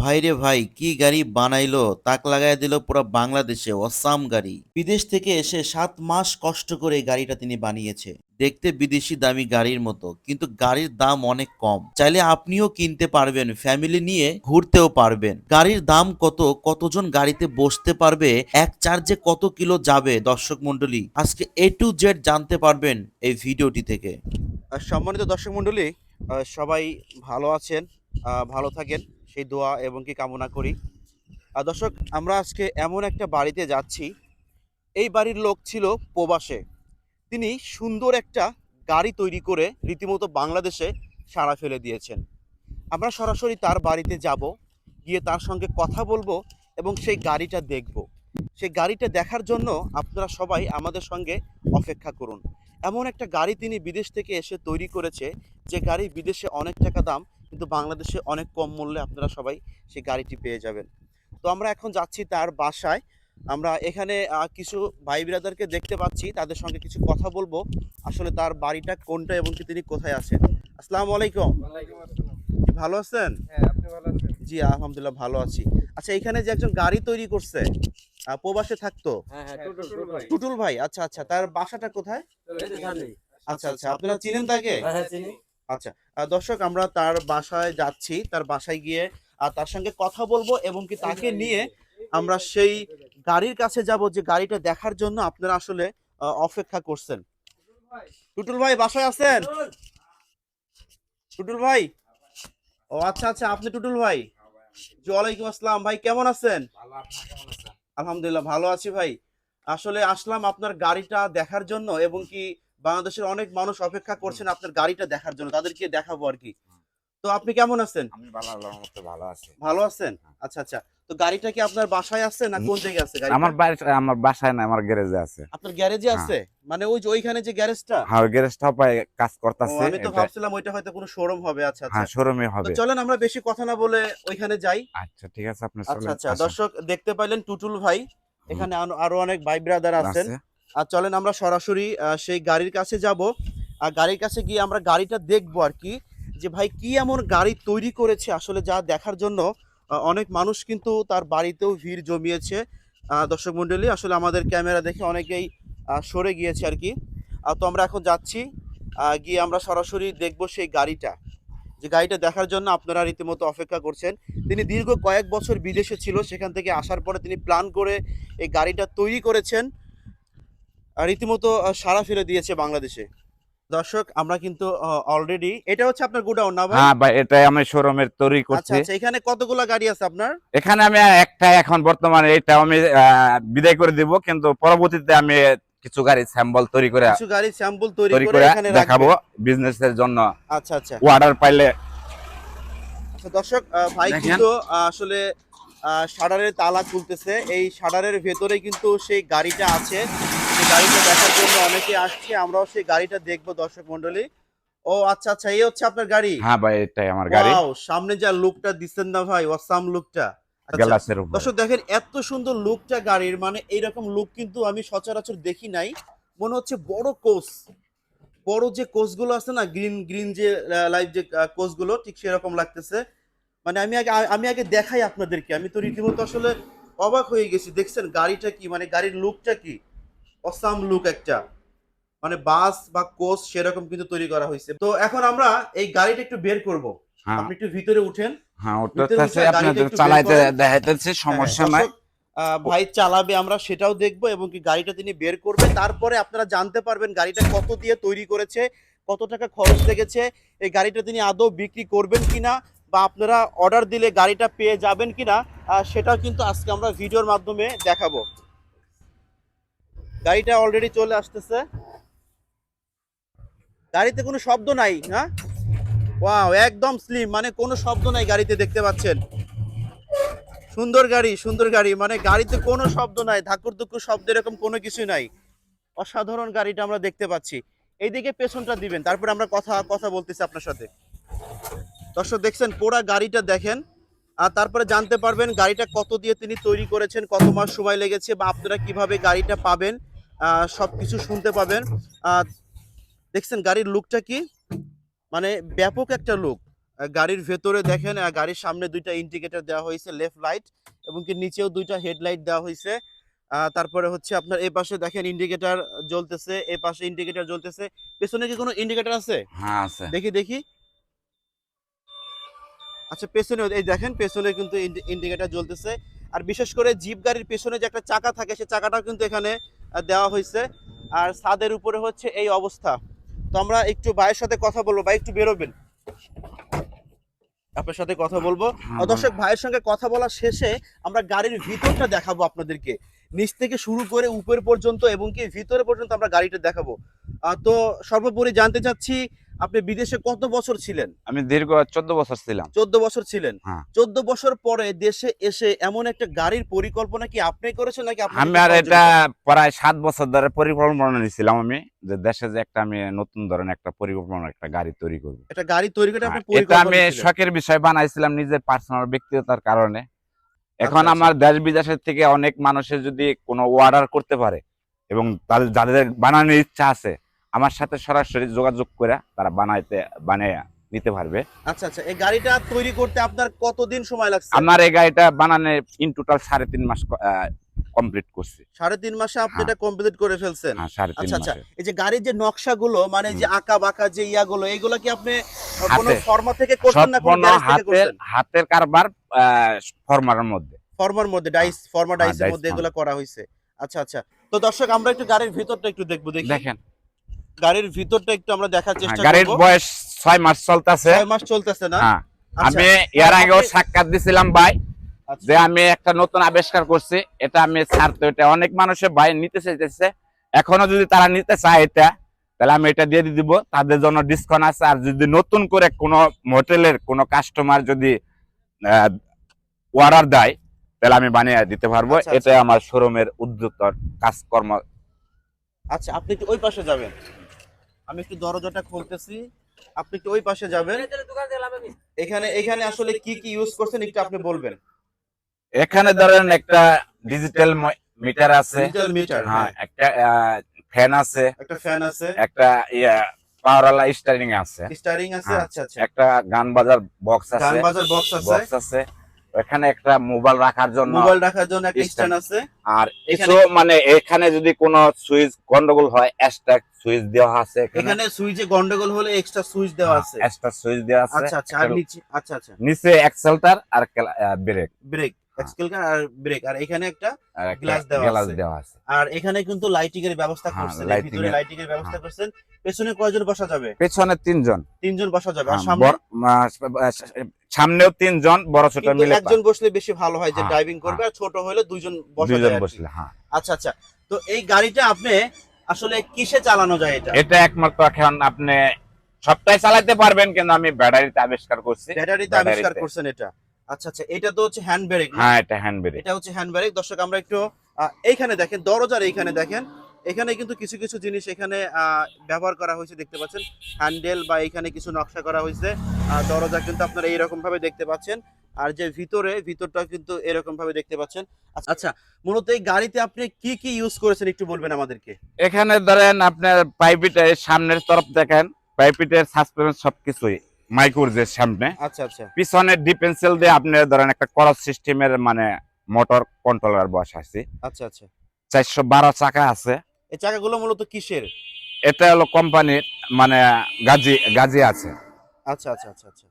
ভাইরে ভাই, কি গাড়ি বানাইলো? তাক লাগাই দিল পুরো বাংলাদেশে, অসাম গাড়ি। বিদেশ থেকে এসে সাত মাস কষ্ট করে গাড়িটা তিনি বানিয়েছে। দেখতে বিদেশি দামি গাড়ির মতো, কিন্তু গাড়ির দাম অনেক কম। চাইলে আপনিও কিনতে পারবেন, ফ্যামিলি নিয়ে ঘুরতেও পারবেন। গাড়ির দাম কত, কতজন গাড়িতে বসতে পারবে, এক চার্জে কত কিলো যাবে? দর্শক মন্ডলী আজকে এ টু জেড জানতে পারবেন এই ভিডিওটি থেকে। সম্মানিত দর্শক মন্ডলী সবাই ভালো আছেন ভালো থাকেন। সেই দোয়া এবং কি কামনা করি। আর দর্শক, আমরা আজকে এমন একটা বাড়িতে যাচ্ছি। এই বাড়ির লোক ছিল প্রবাসে। তিনি সুন্দর একটা গাড়ি তৈরি করে রীতিমতো বাংলাদেশে সাড়া ফেলে দিয়েছেন। আমরা সরাসরি তার বাড়িতে যাব, গিয়ে তার সঙ্গে কথা বলব এবং সেই গাড়িটা দেখব। সেই গাড়িটা দেখার জন্য আপনারা সবাই আমাদের সঙ্গে অপেক্ষা করুন। এমন একটা গাড়ি তিনি বিদেশ থেকে এসে তৈরি করেছে, যে গাড়ি বিদেশে অনেক টাকা দাম কিন্তু বাংলাদেশে অনেক কম মূল্যে আপনারা সবাই সেই গাড়িটি পেয়ে যাবেন। তো আমরা এখন যাচ্ছি তার বাসায়। আমরা এখানে কিছু ভাই বিরাদারকে দেখতে পাচ্ছি তাদের সঙ্গে কিছু কথা বলব। আসলে তার বাড়িটা কোনটা এবং কি তিনি কোথায় আছেন? আসসালামু আলাইকুম। ওয়ালাইকুম ভালো আছেন? হ্যাঁ, আপনি ভালো আছেন? জি আলহামদুলিল্লাহ ভালো আছি। আচ্ছা এখানে যে একজন গাড়ি তৈরি করছে আহ, প্রবাসে থাকতো? হ্যাঁ, টুটুল, টুটুল ভাই। আচ্ছা আচ্ছা তার বাসাটা কোথায়? সামনে। আচ্ছা আচ্ছা আপনারা চিনেন তাকে? হ্যাঁ, হ্যাঁ, চিনি। আচ্ছা দর্শক আমরা তার বাসায় যাচ্ছি, তার বাসায় গিয়ে তার সঙ্গে কথা বলব এবং কি তাকে নিয়ে আমরা সেই গাড়ির কাছে যাব যে গাড়িটা দেখার জন্য আপনারা আসলে অপেক্ষা করছেন। টুটুল ভাই বাসায় আছেন? টুটুল ভাই? ও আচ্ছা আচ্ছা আপনি টুটুল ভাই? ওয়ালাইকুম আসসালাম। ভাই, কেমন আছেন? আলহামদুলিল্লাহ, ভালো আছি ভাই। আসলে আসলাম আপনার গাড়িটা দেখার জন্য এবং কি বাংলাদেশের অনেক মানুষ অপেক্ষা করছেন আপনার গাড়িটা দেখার জন্য তাদেরকে দেখাবো আর কি। তো আপনি কেমন আছেন? আমি ভালো আল্লাহর ভালো আছি। ভালো আছেন? আচ্ছা আচ্ছা। তো গাড়িটা কি আপনার বাসায় আছে না কোন জায়গায় আছে? আমার বাড়ি আমার বাসায় না আমার গ্যারেজে আছে। আপনার গ্যারেজে হ্যাঁ। আছে? মানে ওই যে ওইখানে যে গ্যারেজটা? হ্যাঁ গ্যারেজটা পাই কাজ করতেছে। আমি তো ভাবছিলাম ওইটা হয়তো কোনো শোরুম হবে। আচ্ছা আচ্ছা। হ্যাঁ শোরুমে হবে। চলেন আমরা বেশি কথা না বলে ওইখানে যাই। আচ্ছা ঠিক আছে আপনি আচ্ছা চলেন আচ্ছা। আসেন। দর্শক দেখতে পাইলেন টুটুল ভাই। এখানে আরো- অনেক ভাই ব্রাদার আছেন। আছে। আর চলেন আমরা সরাসরি সেই গাড়ির কাছে যাব। আর গাড়ির কাছে গিয়ে আমরা গাড়িটা দেখব আর কি, যে ভাই কি এমন গাড়ি তৈরি করেছে আসলে যা দেখার জন্য অনেক মানুষ কিন্তু তার বাড়িতেও ভিড় জমিয়েছে। দর্শক মণ্ডলী, আসলে আমাদের ক্যামেরা দেখে অনেকেই সরে গিয়েছে আর কি। আর তো আমরা এখন যাচ্ছি গিয়ে আমরা সরাসরি দেখব সেই গাড়িটা। যে গাড়িটা দেখার জন্য আপনারা রীতিমতো অপেক্ষা করছেন। তিনি দীর্ঘ কয়েক বছর বিদেশে ছিল, সেখান থেকে আসার পরে তিনি প্ল্যান করে এই গাড়িটা তৈরি করেছেন। রীতিমতো সাড়া ফেলে দিয়েছে বাংলাদেশে। দর্শক আমরা কিন্তু অলরেডি এটা হচ্ছে আপনার গোডাউন না ভাই? হ্যাঁ ভাই এটাই আমি শোরুমের তৈরি আচ্ছা করছি। আচ্ছা এখানে কতগুলা গাড়ি আছে আপনার? এখানে আমি একটা এখন বর্তমানে এটা আমি বিদায় করে দিব কিন্তু পরবর্তীতে আমি কিছু গাড়ি স্যাম্পল তৈরি করে কিছু গাড়ি স্যাম্পল তৈরি করে এখানে দেখাবো রাখবেন বিজনেস এর জন্য। আচ্ছা আচ্ছা। অর্ডার পাইলে। আচ্ছা দর্শক ভাই কিন্তু আসলে শাটারের তালা খুলতেছে। এই শাটারের ভেতরে কিন্তু সেই গাড়িটা আছে। গাড়িটা দেখার জন্য অনেকে আসছে আমরাও সেই গাড়িটা দেখব দর্শক মন্ডলী ও আচ্ছা আচ্ছা এই হচ্ছে আপনার গাড়ি? হ্যাঁ ভাই এটাই আমার গাড়ি। সামনে যা লুকটা দিচ্ছেন না ভাই ওয়াসাম লুকটা। আচ্ছা, গ্লাসের উপর। দর্শক দেখেন এত সুন্দর লুকটা গাড়ির মানে এইরকম লুক কিন্তু আমি সচরাচর দেখি নাই। মনে হচ্ছে বড় কোচ বড় যে কোচগুলো আছে না গ্রিন গ্রিন যে লাইভ যে কোচগুলো ঠিক সেরকম লাগতেছে। মানে আমি আগে আমি আগে দেখাই আপনাদেরকে আমি তো রীতিমতো আসলে অবাক হয়ে গেছি দেখছেন গাড়িটা কি মানে গাড়ির লুকটা কি? অসাম লুক একটা। মানে বাস বা কোচ সেরকম কিন্তু তৈরি করা হয়েছে। তো এখন আমরা এই গাড়িটা একটু বের করব। হ্যাঁ। আপনি একটু ভিতরে উঠেন। হ্যাঁ ওটা উঠে আপনি গাড়িটা একটু চালাইতে দেখাইতেছে সমস্যা হ্যাঁ, নাই। ভাই চালাবে আমরা সেটাও দেখব এবং কি গাড়িটা তিনি বের করবে তারপরে আপনারা জানতে পারবেন গাড়িটা কত দিয়ে তৈরি করেছে কত টাকা খরচ লেগেছে এই গাড়িটা তিনি আদৌ বিক্রি করবেন কিনা বা আপনারা অর্ডার দিলে গাড়িটা পেয়ে যাবেন কিনা সেটাও কিন্তু আজকে আমরা ভিডিওর মাধ্যমে দেখাবো। গাড়িটা অলরেডি চলে আসতেছে। গাড়িতে কোনো শব্দ নাই হ্যাঁ ওয়াও একদম স্লিম মানে কোনো শব্দ নাই গাড়িতে, দেখতে পাচ্ছেন? সুন্দর গাড়ি সুন্দর গাড়ি মানে গাড়িতে কোনো শব্দ নাই ধাকুর ধুকুর শব্দ এরকম কোনো কিছু নাই। অসাধারণ গাড়িটা আমরা দেখতে পাচ্ছি। এইদিকে পেছনটা দিবেন, তারপরে আমরা কথা কথা বলতেছি আপনার সাথে। দর্শক, দেখছেন, পুরা গাড়িটা দেখেন। আর তারপরে জানতে পারবেন গাড়িটা কত দিয়ে তিনি তৈরি করেছেন, কত মাস সময় লেগেছে বা আপনারা কীভাবে গাড়িটা পাবেন। সব কিছু শুনতে পাবেন। দেখছেন গাড়ির লুকটা কি? মানে ব্যাপক একটা লুক গাড়ির ভেতরে দেখেন গাড়ির সামনে দুইটা ইন্ডিকেটর দেওয়া হয়েছে লেফট লাইট এবং কি নিচেও দুইটা হেডলাইট দেওয়া হয়েছে। তারপরে হচ্ছে আপনার এই পাশে দেখেন ইন্ডিকেটর জ্বলতেছে এই পাশে ইন্ডিকেটর জ্বলতেছে। পেছনে কি কোনো ইন্ডিকেটর আছে? হ্যাঁ আছে। দেখি দেখি। আচ্ছা পেছনে এই দেখেন পেছনে কিন্তু ইন্ডিকেটর জ্বলতেছে। আর বিশেষ করে জিপ গাড়ির পেছনে যে একটা চাকা থাকে সেই চাকাটাও কিন্তু এখানে দেওয়া হয়েছে। আর ছাদের উপরে হচ্ছে এই অবস্থা। তো আমরা একটু ভাইয়ের সাথে কথা বলব। ভাই একটু বেরোবেন। আপনার সাথে কথা বলব। হ্যাঁ, দর্শক ভাইয়ের সঙ্গে কথা বলার শেষে আমরা গাড়ির ভিতরটা দেখাবো আপনাদেরকে। নিচ থেকে শুরু করে উপর পর্যন্ত এবং কি ভিতরে পর্যন্ত আমরা গাড়িটা দেখাবো। আহ, তো সর্বোপরি জানতে চাচ্ছি আপনি বিদেশে কত বছর ছিলেন? আমি দীর্ঘ চোদ্দ বছর ছিলাম। চোদ্দ বছর ছিলেন। হ্যাঁ। চোদ্দ বছর পরে দেশে এসে এমন একটা গাড়ির পরিকল্পনা কি আপনি করেছেন নাকি আমি আর এটা প্রায় সাত বছর ধরে পরিকল্পনা নিয়েছিলাম আমি যে দেশে যে একটা আমি নতুন ধরনের একটা পরিকল্পনা একটা গাড়ি তৈরি করব। একটা গাড়ি তৈরি করে আপনি হ্যাঁ, এটা আমি শখের বিষয় বানাইছিলাম নিজের পার্সোনাল ব্যক্তিগতার কারণে। এখন আচ্ছা, আমার দেশ বিদেশের থেকে অনেক মানুষের যদি কোনো অর্ডার করতে পারে এবং তাদের যাদের বানানোর ইচ্ছা আছে আমার সাথে সরাসরি যোগাযোগ করে তারা বানাইতে বানিয়ে নিতে পারবে। আচ্ছা আচ্ছা এই গাড়িটা তৈরি করতে আপনার কতদিন সময় লাগছে? আমার এই গাড়িটা বানানো ইন টোটাল সাড়ে তিন মাস কমপ্লিট করছি। সাড়ে তিন মাসে আপনি হ্যাঁ। এটা কমপ্লিট করে ফেলছেন? হ্যাঁ আচ্ছা আচ্ছা এই যে গাড়ির যে নকশাগুলো মানে যে আঁকা বাঁকা যে ইয়াগুলো এগুলো কি আপনি কোনো ফর্মা থেকে করছেন না কোনো হাতের করছেন? হাতের কারবার ফরমারের মধ্যে। ফর্মার মধ্যে ডাইস ফর্মা ডাইসের মধ্যে এগুলো করা হয়েছে। আচ্ছা আচ্ছা তো দর্শক আমরা একটু গাড়ির ভিতরটা একটু দেখব দেখি। দেখেন। গাড়ির ভিতরটা একটু আমরা দেখার হ্যাঁ, চেষ্টা গাড়ির বয়স ছয় মাস চলতেছে। ছয় মাস চলতেছে না? হ্যাঁ আচ্ছা, আমি এর আগেও সাক্ষাৎ দিছিলাম ভাই আচ্ছা। যে আমি একটা নতুন আবিষ্কার করছি এটা আমি ছাড়তে এটা অনেক মানুষের ভাই নিতে চাইতেছে। এখনও যদি তারা নিতে চায় এটা তাহলে আমি এটা দিয়ে দিব। তাদের জন্য ডিসকাউন্ট আছে আর যদি নতুন করে কোনো হোটেলের কোনো কাস্টমার যদি অর্ডার দেয় তাহলে আমি বানিয়ে দিতে পারব। আচ্ছা, এটা আমার শোরুমের উদ্যোক্তর কাজকর্ম। আচ্ছা আপনি একটু ওই পাশে যাবেন? আমি একটু দরজাটা খুলতেছি। আপনি একটু ওই পাশে যাবেন। এখানে এখানে আসলে কি কি ইউজ করছেন একটু আপনি বলবেন। এখানে ধরেন একটা ডিজিটাল মিটার আছে। ডিজিটাল মিটার হ্যাঁ একটা ফ্যান আছে। একটা ফ্যান আছে। একটা ইয়া পাওয়ারওয়ালা স্টারিং আছে। স্টারিং আছে হ্যাঁ, আচ্ছা আচ্ছা। একটা গান বাজার বক্স আছে। গান বাজার বক্স আছে। বক্স আছে। এখানে একটা মোবাইল রাখার জন্য মোবাইল রাখার জন্য একটা স্ট্যান্ড আছে। আর কিছু মানে এখানে যদি কোনো সুইচ গন্ডগোল হয় এক্সট্রা সুইচ দেওয়া আছে এখানে। এখানে সুইচে গন্ডগোল হলে এক্সট্রা সুইচ দেওয়া আছে। এক্সট্রা সুইচ দেওয়া আছে। আচ্ছা আচ্ছা আর নিচে আচ্ছা আচ্ছা। নিচে এক্সেলটার আর ব্রেক ব্রেক এক্সকেলকার আর ব্রেক আর এখানে একটা আর দেওয়া গ্লাস দেওয়া আছে। আর এখানে কিন্তু লাইটিং এর ব্যবস্থা হ্যাঁ, করছেন ভিতরে লাইটিং এর ব্যবস্থা হ্যাঁ। করছেন। পেছনে কয়জন বসা যাবে? পেছনে তিনজন। তিনজন বসা যাবে আর হ্যাঁ, সামনে সামনেও তিনজন বড় ছোট মিলে একজন বসলে বেশি ভালো হয় যে ড্রাইভিং করবে আর ছোট হলে দুইজন বসা দুইজন। বসলে হ্যাঁ। আচ্ছা আচ্ছা। তো এই গাড়িটা আপনি আসলে কিসে চালানো যায় এটা? এটা একমাত্র এখন আপনি সবটাই চালাতে পারবেন কিন্তু আমি ব্যাটারিতে আবিষ্কার করছি। ব্যাটারিতে। আবিষ্কার করছেন এটা? আচ্ছা আচ্ছা এটা তো হচ্ছে হ্যান্ড ব্রেক হ্যাঁ এটা হ্যান্ড ব্রেক এটা হচ্ছে হ্যান্ড ব্রেক দর্শক আমরা একটু এইখানে দেখেন দরজার এইখানে দেখেন। এখানে কিন্তু কিছু কিছু জিনিস এখানে ব্যবহার করা হয়েছে দেখতে পাচ্ছেন। হ্যান্ডেল বা এখানে কিছু নকশা করা হয়েছে। আর দরজা কিন্তু আপনারা এইরকম ভাবে দেখতে পাচ্ছেন। আর যে ভিতরে ভিতরটা কিন্তু এরকম ভাবে দেখতে পাচ্ছেন। আচ্ছা, আচ্ছা মূলত এই গাড়িতে আপনি কি কি ইউজ করেছেন একটু বলবেন আমাদেরকে? এখানে ধরেন আপনার পাইপিটের সামনের তরফ দেখেন। পাইপিটের সাসপেন্স সবকিছুই। মাইকুর যে সামনে। আচ্ছা আচ্ছা। পিছনে ডিপেন্সিল দিয়ে আপনি ধরেন একটা করস সিস্টেমের মানে মোটর কন্ট্রোলার বসাইছি। আচ্ছা আচ্ছা। চারশো বারো চাকা আছে। এই চাকাগুলো মূলত কিসের? এটা হলো কোম্পানির মানে গাজি গাজি আছে। আচ্ছা আচ্ছা আচ্ছা আচ্ছা।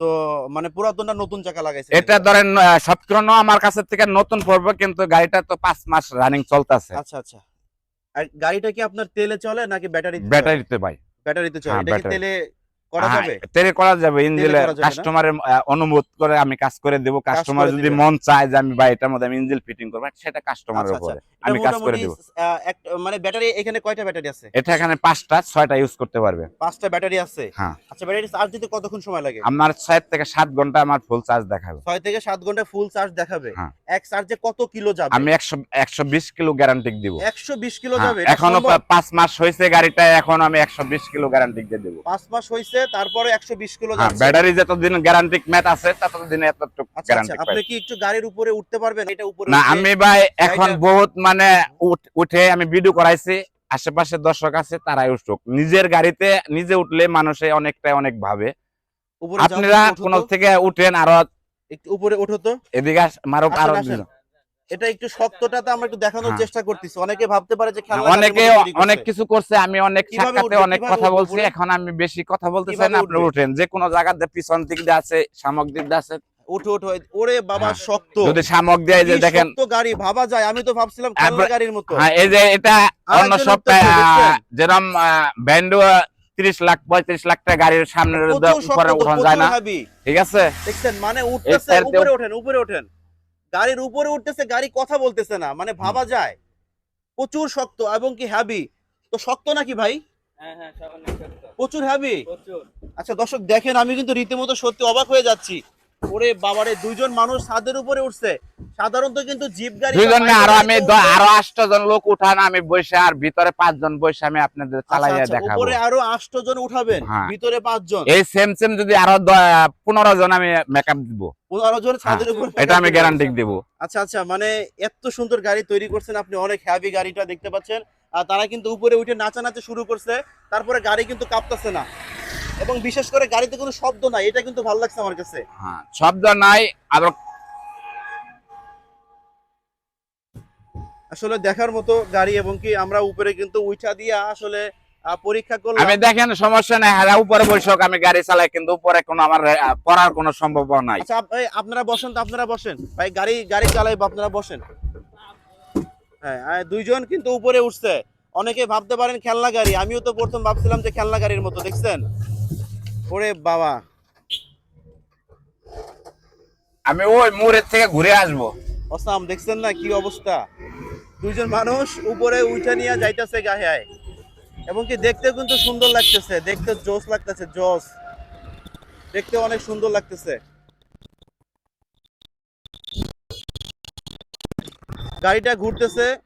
তো মানে পুরাতনটা নতুন চাকা লাগাইছে এটা ধরেন সবকিছু আমার কাছে থেকে নতুন পড়বে কিন্তু গাড়িটা তো পাঁচ মাস রানিং চলতেছে। আচ্ছা আচ্ছা। আর গাড়িটা কি আপনার তেলে চলে নাকি ব্যাটারি ব্যাটারিতে ভাই। ব্যাটারিতে চলে। হ্যাঁ, এটা কি তেলে করা যাবে? তেলে করা যাবে ইঞ্জিলে? কাস্টমারের অনুমোদ করে আমি কাজ করে দেব। কাস্টমার যদি মন চায় যে আমি ভাই এটার মধ্যে আমি ইঞ্জিল ফিটিং করব সেটা কাস্টমারের আচ্ছা, উপরে। আমি কাজ করে দেব। মানে ব্যাটারি এখানে কয়টা ব্যাটারি আছে? এটা এখানে পাঁচটা ছয়টা ইউজ করতে পারবে। পাঁচটা ব্যাটারি আছে? হ্যাঁ। আচ্ছা ব্যাটারি চার্জ দিতে কতক্ষণ সময় লাগে? আমার থেকে সাত ঘণ্টা আমার ফুল চার্জ দেখাবে। ছয় থেকে সাত ঘণ্টা ফুল চার্জ দেখাবে? হ্যাঁ। এক চার্জে কত কিলো যাবে? আমি একশো একশো বিশ কিলো গ্যারান্টি দিব। একশো বিশ কিলো হ্যাঁ, যাবে এখনও? পাঁচ মাস হয়েছে গাড়িটা এখন আমি একশো বিশ কিলো গ্যারান্টি দিয়ে দেবো। পাঁচ মাস হয়েছে তারপরে একশো বিশ কিলো যাচ্ছে। ব্যাটারি যতদিন গ্যারান্টি ম্যাট আছে ততদিন এতটুকু আচ্ছা আচ্ছা আপনি কি একটু গাড়ির উপরে উঠতে পারবেন? এটা উপরে না আমি ভাই এখন বহুত মানে উঠে আমি ভিডিও করাইছি আশেপাশে দর্শক আছে তারাই উঠুক। নিজের গাড়িতে নিজে উঠলে মানুষে অনেকটাই অনেক ভাবে। আপনারা কোন থেকে উঠেন আরও একটু উপরে ওঠো তো। এদিকে মারো আরও। এটা একটু শক্তটা তো আমরা একটু দেখানোর হ্যাঁ। চেষ্টা করতেছি। অনেকে ভাবতে পারে যে খেলনা অনেকে। অনেক কিছু করছে আমি অনেক সাক্ষাতে অনেক কথা বলছি এখন আমি বেশি কথা বলতে চাই না আপনি উঠেন। যে কোনো জায়গাতে পিছন দিক দিয়ে আছে দিক দিয়ে আছে। ওঠো ওঠো ওরে বাবা হ্যাঁ। শক্ত। যদি দিয়ে যে দেখেন শক্ত গাড়ি ভাবা যায়। আমি তো ভাবছিলাম গাড়ির মতো। হ্যাঁ এই যে এটা অন্য সপ্তাহে যেরকম ব্যান্ডো তিরিশ লাখ পঁয়ত্রিশ লাখ টাকা গাড়ির সামনে উপরে তো, উঠানো যায় না। ঠিক আছে? দেখছেন মানে উঠতেছে উপরে ওঠেন উপরে ওঠেন। গাড়ির উপরে উঠতেছে গাড়ি কথা বলতেছে না মানে ভাবা যায়। প্রচুর শক্ত এবং কি হ্যাভি তো শক্ত নাকি ভাই? হ্যাঁ হ্যাঁ। প্রচুর হ্যাভি আচ্ছা দর্শক দেখেন আমি কিন্তু রীতিমতো সত্যি অবাক হয়ে যাচ্ছি। ওরে বাবারে দুইজন মানুষ ছাদের উপরে উঠছে। সাধারণত কিন্তু জিপ গাড়ি দুইজন না আরও আমি আরও আষ্ট জন লোক উঠান আমি বসে আর ভিতরে পাঁচজন বসে আমি আপনাদের আচ্ছা, চালাইয়া আচ্ছা, দেখাবো। উপরে আরও আষ্ট জন উঠাবেন হ্যাঁ। ভিতরে পাঁচজন। এই সেম সেম যদি আরও দ- পনেরো জন আমি মেকআপ দিব। পনেরো জন ছাদের উপর এটা আমি গ্যারান্টি দিব। আচ্ছা আচ্ছা মানে এত সুন্দর গাড়ি তৈরি করছেন আপনি অনেক হ্যাভি গাড়িটা দেখতে পাচ্ছেন। আর তারা কিন্তু উপরে উঠে নাচানাচি শুরু করছে তারপরে গাড়ি কিন্তু কাঁপতেছে না। এবং বিশেষ করে গাড়িতে কোনো শব্দ নাই এটা কিন্তু ভালো লাগছে আমার কাছে। হ্যাঁ শব্দ নাই আবার আসলে দেখার মতো গাড়ি এবং কি আমরা উপরে কিন্তু উঠা দিয়ে আসলে পরীক্ষা করলাম। আমি দেখেন সমস্যা নাই হারা উপরে বসক আমি গাড়ি চালাই কিন্তু উপরে কোনো আমার পড়ার কোনো সম্ভাবনা নাই। আচ্ছা আপনারা বসেন তো আপনারা বসেন। ভাই গাড়ি গাড়ি চালাইবো আপনারা বসেন। হ্যাঁ দুইজন কিন্তু উপরে উঠছে। অনেকে ভাবতে পারেন খেলনা গাড়ি আমিও তো প্রথম ভাবছিলাম যে খেলনা গাড়ির মতো দেখছেন? ওরে বাবা। আমি ওই মোড়ের থেকে ঘুরে আসব। অসাম দেখছেন না কি অবস্থা? দুইজন মানুষ উপরে উঠে নিয়ে যাইতেছে গায়ে এবং কি দেখতেও কিন্তু সুন্দর লাগতেছে দেখতে জোস লাগতেছে জোস দেখতে অনেক সুন্দর লাগতেছে। গাড়িটা ঘুরতেছে,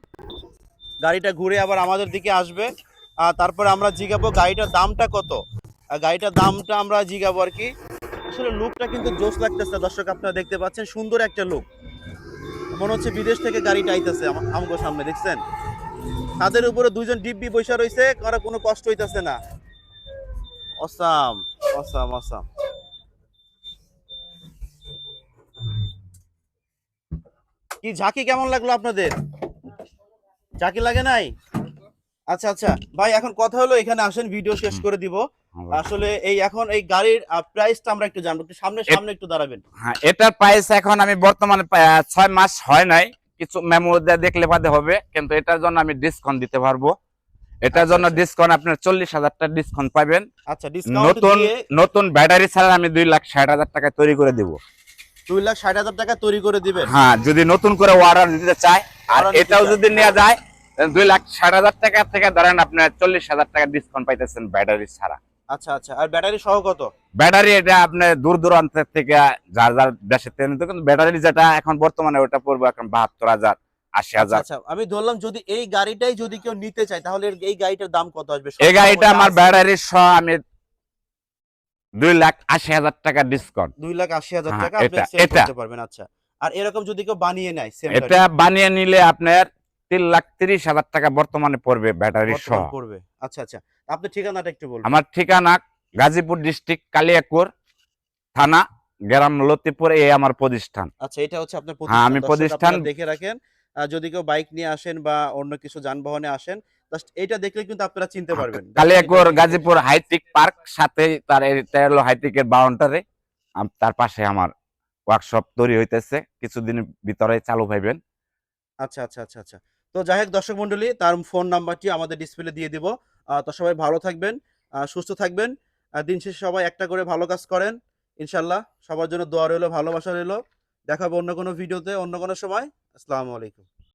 গাড়িটা ঘুরে আবার আমাদের দিকে আসবে। আর তারপরে আমরা জিগাবো গাড়িটার দামটা কত? গাড়িটার দামটা আমরা জিগাবো আর কি। আসলে লুকটা কিন্তু জোস লাগতেছে, দর্শক আপনারা দেখতে পাচ্ছেন, সুন্দর একটা লুক। মনে হচ্ছে বিদেশ থেকে গাড়িটা আইতেছে আমা- আমগো সামনে, দেখছেন? ছাদের উপরে দুইজন ডিব্বি বৈশা রইছে কারও কোনো কষ্ট হইতাছে না। Awesome awesome awesome. কি ঝাঁকি কেমন লাগল আপনাদের? ঝাঁকি লাগে নাই? আচ্ছা আচ্ছা। ভাই এখন কথা হলো এখানে আসেন ভিডিও শেষ করে দিব। আসলে এই এখন এই গাড়ির প্রাইসটা আমরা একটু জানব। একটু সামনে সামনে একটু দাঁড়াবেন। হ্যাঁ এটার প্রাইস এখন আমি বর্তমানে পা- ছয় মাস হয় নাই। কিছু মেমো দেখলে বাদে হবে কিন্তু এটার জন্য আমি ডিসকাউন্ট দিতে পারব। এটার জন্য আচ্ছা। ডিসকাউন্ট আপনার চল্লিশ হাজার টাকা ডিসকাউন্ট পাবেন। আচ্ছা নতুন নতুন ব্যাটারি ছাড়া আমি দুই লাখ ষাট হাজার টাকা তৈরি করে দিব। দুই লাখ ষাট হাজার টাকা তৈরি করে দিবেন? হ্যাঁ যদি নতুন করে অর্ডার দিতে চায় আর এটাও যদি নেওয়া যায় দুই লাখ ষাট হাজার টাকা থেকে ধরেন আপনার চল্লিশ হাজার টাকা ডিসকাউন্ট পাইতেছেন ব্যাটারি ছাড়া। আচ্ছা আচ্ছা। আর ব্যাটারি সহ কত? ব্যাটারি এটা আপনি দূর দূরান্ত থেকে যার যার দেশের থেকে নিতে কিন্তু ব্যাটারি যেটা এখন বর্তমানে ওটা পড়বে এখন বাহাত্তর হাজার আশি আচ্ছা হাজার। আচ্ছা আমি ধরলাম যদি এই গাড়িটাই যদি কেউ নিতে চায় তাহলে এই গাড়িটার দাম কত আসবে? এই গাড়িটা আমার। ব্যাটারি সহ আমি দুই লাখ আশি হাজার টাকা ডিসকাউন্ট দুই লাখ আশি হাজার হ্যাঁ, টাকা আপনি এটা- পারবেন আচ্ছা। আর এরকম যদি কেউ বানিয়ে নেয় এটা বানিয়ে নিলে আপনার তিন লাখ তিরিশ হাজার টাকা বর্তমানে পড়বে ব্যাটারি সহ। পড়বে। আচ্ছা আচ্ছা। আপনি ঠিকানাটা একটু বলুন। আমার ঠিকানা গাজীপুর ডিস্ট্রিক্ট কালিয়াকুর থানা গ্রাম লতিপুর এই আমার প্রতিষ্ঠান। আচ্ছা এটা হচ্ছে আপনার হ্যাঁ, আমি প্রতিষ্ঠান- দেখে রাখেন যদি কেউ বাইক নিয়ে আসেন বা অন্য কিছু যানবাহনে আসেন জাস্ট এটা দেখলে কিন্তু আপনারা চিনতে পারবেন। কালিয়াকুর গাজীপুর হাইটেক পার্ক সাথে তার এটা হলো হাইটেকের বাউন্ডারে তার পাশে আমার ওয়ার্কশপ তৈরি হইতেছে। কিছুদিনের ভিতরে চালু পাইবেন আচ্ছা আচ্ছা আচ্ছা আচ্ছা। তো যাই হোক দর্শক মন্ডলী তার ফোন নাম্বারটি আমাদের ডিসপ্লে দিয়ে দিব। তো সবাই ভালো থাকবেন সুস্থ থাকবেন। দিন শেষে সবাই একটা করে ভালো কাজ করেন ইনশাল্লাহ সবার জন্য দোয়া রইল, ভালোবাসা রইল। দেখাবো অন্য কোনো ভিডিওতে, অন্য কোনো সময়। আসসালামু আলাইকুম।